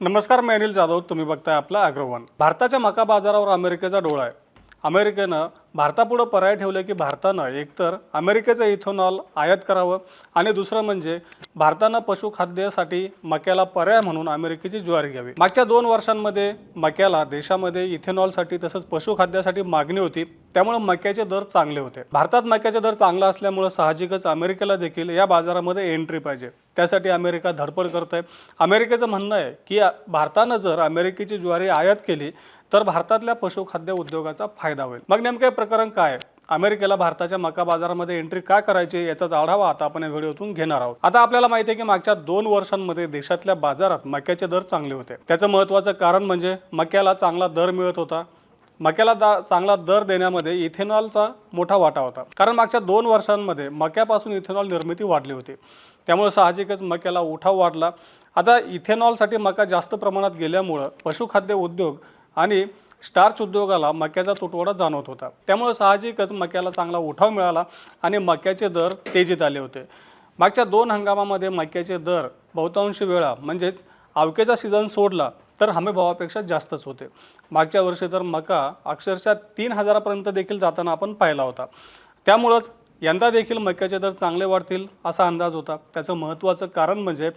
नमस्कार मी अनिल जाधव तुम्ही बघताय आपला अॅग्रोवन. भारताच्या मका बाजारावर अमेरिकेचा डोळा आहे. अमेरिकेनं भारतापुढं पर्याय ठेवलं की भारतानं एकतर अमेरिकेचं इथेनॉल आयात करावं आणि दुसरं म्हणजे भारतानं पशुखाद्यासाठी मक्याला पर्याय म्हणून अमेरिकेची ज्वारी घ्यावी. मागच्या दोन वर्षांमध्ये मक्याला देशामध्ये इथेनॉलसाठी तसंच पशुखाद्यासाठी मागणी होती. त्यामुळे मक्याचे दर चांगले होते. भारतात मक्याचे दर चांगला असल्यामुळे साहजिकच अमेरिकेला देखील या बाजारामध्ये एंट्री पाहिजे. त्यासाठी अमेरिका धडपड करत आहे अमेरिकेचं म्हणणं आहे की भारतानं जर अमेरिकेची ज्वारी आयात केली तर भारतातल्या पशुखाद्य उद्योगाचा फायदा होईल. मग नेमकं प्रकरण काय आहे? अमेरिकेला भारताच्या मका बाजारामध्ये एंट्री काय करायची याचाच आढावा आता आपण या व्हिडिओतून घेणार आहोत. आता आपल्याला माहिती आहे की मागच्या दोन वर्षांमध्ये देशातल्या बाजारात मक्याचे दर चांगले होते. त्याचं महत्त्वाचं कारण म्हणजे मक्याला चांगला दर मिळत होता. मक्याला दा चांगला दर देण्यामध्ये इथेनॉलचा मोठा वाटा होता. कारण मागच्या दोन वर्षांमध्ये मक्यापासून इथेनॉल निर्मिती वाढली होती. त्यामुळे साहजिकच मक्याला उठाव वाढला. आता इथेनॉलसाठी मका जास्त प्रमाणात गेल्यामुळं पशुखाद्य उद्योग आणि स्टार्च उद्योगाला मक्याचा तुटवडा जाणवत होता. त्यामुळे साहजिकच मक्याला चांगला उठाव मिळाला आणि मक्याचे दर तेजीत आले होते. मागच्या दोन हंगामामध्ये मक्याचे दर बहुतांश वेळा म्हणजेच आवकेचा सीझन सोडला तर हमीभावापेक्षा जास्तच होते. मागच्या वर्षी तर मका अक्षरशः तीन हजारापर्यंत देखील जाताना आपण पाहिला होता. त्यामुळंच यंदा देखील मक्याचे दर चांगले वाढतील असा अंदाज होता. त्याचं महत्त्वाचं कारण म्हणजे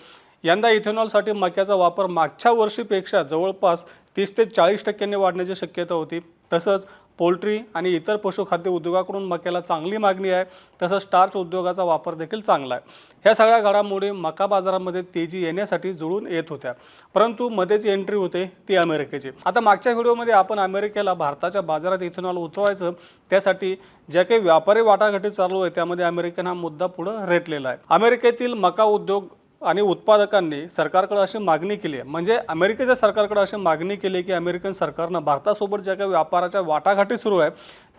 यंदा इथेनॉलसाठी मक्याचा वापर मागच्या वर्षीपेक्षा जवळपास तीस ते चाळीस टक्क्यांनी वाढण्याची शक्यता होती. तसंच पोल्ट्री आणि इतर पशुखाद्य उद्योगाकडून मक्याला चांगली मागणी आहे. तसंच स्टार्च उद्योगाचा वापर देखील चांगला आहे. ह्या सगळ्या घडामोडी मका बाजारामध्ये तेजी येण्यासाठी जुळून येत होत्या. परंतु मध्येच एंट्री होते ती अमेरिकेची. आता मागच्या व्हिडिओमध्ये आपण अमेरिकेला भारताच्या बाजारात इथेनॉल उतरवायचं त्यासाठी ज्या काही व्यापारी वाटाघाटी चालू आहे त्यामध्ये अमेरिकेनं हा मुद्दा पुढं रेटलेला आहे. अमेरिकेतील मका उद्योग आणि उत्पादकांनी सरकारकडे अशी मागणी केली आहे. म्हणजे अमेरिकेच्या सरकारकडे अशी मागणी केली आहे की अमेरिकन सरकारनं भारतासोबत ज्या काही व्यापाराच्या वाटाघाटी सुरू आहे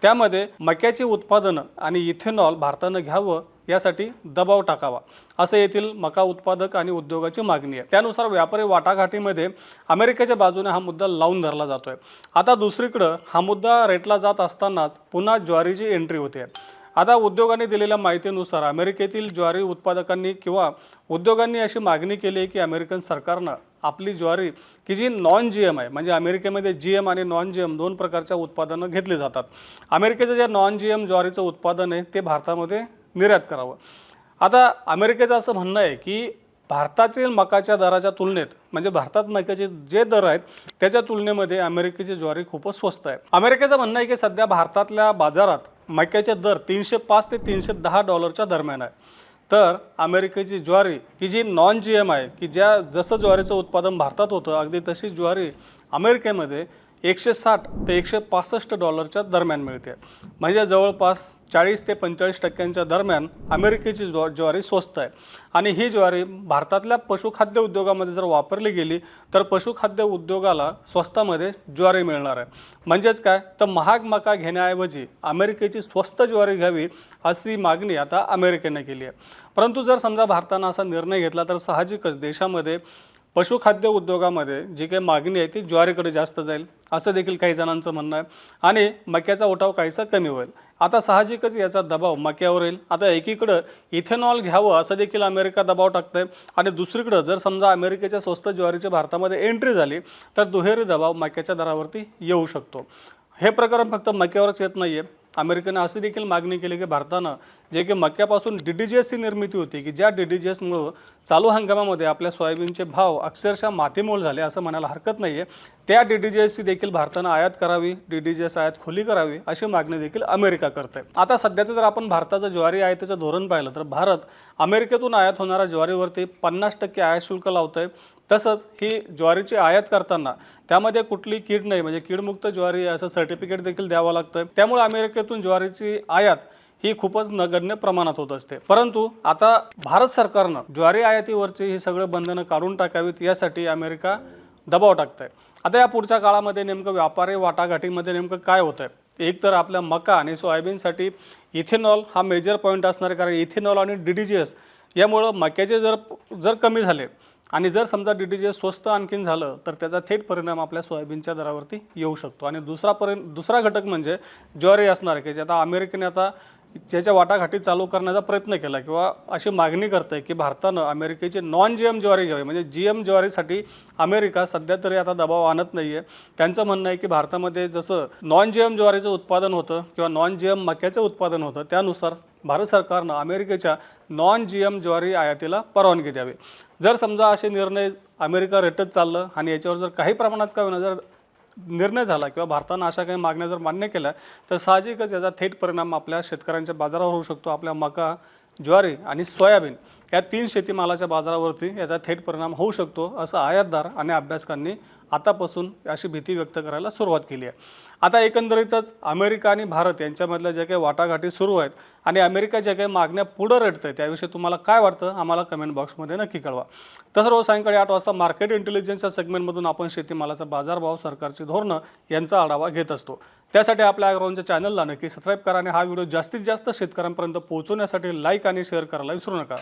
त्यामध्ये मक्याची उत्पादनं आणि इथेनॉल भारतानं घ्यावं यासाठी दबाव टाकावा. असं येथील मका उत्पादक आणि उद्योगाची मागणी आहे. त्यानुसार व्यापारी वाटाघाटीमध्ये अमेरिकेच्या बाजूने हा मुद्दा लावून धरला जातो आहे आता दुसरीकडं हा मुद्दा रेटला जात असतानाच पुन्हा ज्वारीची एंट्री होते. आता उद्योगाने दिलेल्या माहितीनुसार अमेरिकेतील ज्वारी उत्पादकांनी किंवा उद्योगांनी अशी मागणी केली आहे की अमेरिकन सरकारनं आपली ज्वारी की जी नॉन जी एम आहे म्हणजे अमेरिकेमध्ये जी एम आणि नॉन जी एम दोन प्रकारच्या उत्पादनं घेतली जातात. अमेरिकेचं जे नॉन जी एम ज्वारीचं उत्पादन आहे ते भारतामध्ये निर्यात करावं. आता अमेरिकेचं असं म्हणणं आहे की भारतातील मकाच्या दराच्या तुलनेत म्हणजे भारतात मकाचे जे दर आहेत त्याच्या तुलनेमध्ये अमेरिकेची ज्वारी खूपच स्वस्त आहे. अमेरिकेचं म्हणणं आहे की सध्या भारतातल्या बाजारात मक्याचे दर तीनशे पाच ते तीनशे दहा डॉलरच्या दरम्यान आहे. तर अमेरिकेची ज्वारी की जी नॉन जी एम आहे की ज्या जसं ज्वारीचं उत्पादन भारतात होतं अगदी तशी ज्वारी अमेरिकेमध्ये एकशे साठ ते एकशे पासष्ट डॉलरच्या दरम्यान मिळते. म्हणजे जवळपास चाळीस ते पंचेचाळीस टक्क्यांच्या दरम्यान अमेरिकेची ज्वा ज्वारी स्वस्त आहे. आणि ही ज्वारी भारतातल्या पशुखाद्य उद्योगामध्ये जर वापरली गेली तर पशुखाद्य उद्योगाला स्वस्तामध्ये ज्वारी मिळणार आहे. म्हणजेच काय? तर महाग मका घेण्याऐवजी अमेरिकेची स्वस्त ज्वारी घ्यावी अशी मागणी आता अमेरिकेने केली आहे. परंतु जर समजा भारतानं असा निर्णय घेतला तर साहजिकच देशामध्ये पशुखाद्य उद्योगामध्ये जी काही मागणी आहे ती ज्वारीकडे जास्त जाईल असं देखील काही जणांचं म्हणणं आहे. आणि मक्याचा उठाव काहीसा कमी होईल. आता साहजिकच याचा दबाव मक्यावर येईल. आता एकीकडं इथेनॉल घ्यावं असं देखील अमेरिका दबाव टाकतंय. आणि दुसरीकडं जर समजा अमेरिकेच्या स्वस्त ज्वारीच्या भारतामध्ये एंट्री झाली तर दुहेरी दबाव मक्याच्या दरावरती येऊ शकतो. हे प्रकरण फक्त मक्यावरच येत नाही आहे अमेरिकेनं अशी देखील मागणी केली की भारतानं जे की मक्यापासून डी डी जी एसची निर्मिती होती की ज्या डी डी जी एसमुळं चालू हंगामामध्ये आपल्या सोयाबीनचे भाव अक्षरशः मातीमोल झाले असं म्हणायला हरकत नाही आहे त्या डी डी जी एसची देखील भारतानं आयात करावी डी डी जी एस आयात खुली करावी अशी मागणी देखील अमेरिका करते आता सध्याचं जर आपण भारताचं ज्वारी आयातीचं धोरण पाहिलं तर भारत अमेरिकेतून आयात होणाऱ्या ज्वारीवरती पन्नास टक्के आयात शुल्क लावतंय. तसंच ही ज्वारीची आयात करताना त्यामध्ये कुठली कीड नाही म्हणजे कीडमुक्त ज्वारी असं सर्टिफिकेट देखील द्यावं लागतं त्यामुळे अमेरिकेतून ज्वारीची आयात ही खूपच नगण्य प्रमाणात होत असते. परंतु आता भारत सरकारनं ज्वारी आयातीवरची ही सगळं बंधनं काढून टाकावीत यासाठी अमेरिका दबाव टाकत आहे आता या पुढच्या काळामध्ये नेमकं व्यापारी वाटाघाटीमध्ये नेमकं काय होतं आहे एक तर आपल्या मका आणि सोयाबीनसाठी इथेनॉल हा मेजर पॉईंट असणार आहे कारण इथेनॉल आणि डी डी जी एस यामुळं मक्याचे जर जर कमी झाले आणि जर समजा डी डी जे स्वस्त आणखीन झालं तर त्याचा थेट परिणाम आपल्या सोयाबीनच्या दरावरती येऊ शकतो. आणि दुसरा परि दुसरा घटक म्हणजे ज्वारी असणार आहे की जे आता अमेरिकेने आता ज्याच्या वाटाघाटी चालू करण्याचा प्रयत्न केला किंवा अशी मागणी करते की भारतानं अमेरिकेची नॉन जी एम ज्वारी घ्यावी. म्हणजे जी एम ज्वारीसाठी अमेरिका सध्या तरी आता दबाव आणत नाही आहे त्यांचं म्हणणं आहे की भारतामध्ये जसं नॉन जी एम ज्वारीचं उत्पादन होतं किंवा नॉन जी एम मक्याचं उत्पादन होतं त्यानुसार भारत सरकारनं अमेरिकेच्या नॉन जी एम ज्वारी आयातीला परवानगी द्यावी. जर समजा असे निर्णय अमेरिका रेटत चाललं आणि याच्यावर जर काही प्रमाणात का होईना जर निर्णय झाला किंवा भारतानं अशा काही मागण्या जर मान्य केल्या तर साहजिकच याचा थेट परिणाम आपल्या शेतकऱ्यांच्या बाजारावर होऊ शकतो. आपल्या मका ज्वारी आणि सोयाबीन या तीन शेतीमालाच्या बाजारावरती याचा थेट परिणाम होऊ शकतो असं आयातदार आणि अभ्यासकांनी आतापासून अशी भीती व्यक्त करायला सुरुवात केली आहे. आता एकंदरीतच अमेरिका आणि भारत यांच्यामधल्या ज्या काही वाटाघाटी सुरू आहेत आणि अमेरिका ज्या काही मागण्या पुढं रडतं त्याविषयी तुम्हाला काय वाटतं आम्हाला कमेंट बॉक्समध्ये नक्की कळवा. तसं रोज सायंकाळी आठ वाजता मार्केट इंटेलिजन्सच्या सेगमेंटमधून आपण शेतीमालाचा बाजारभाव सरकारची धोरणं यांचा आढावा घेत असतो. त्यासाठी आपल्या अग्रवांच्या चॅनलला नक्की सबस्क्राईब करा आणि हा व्हिडिओ जास्तीत जास्त शेतकऱ्यांपर्यंत पोहोचवण्यासाठी लाईक आणि शेअर करायला विसरू नका.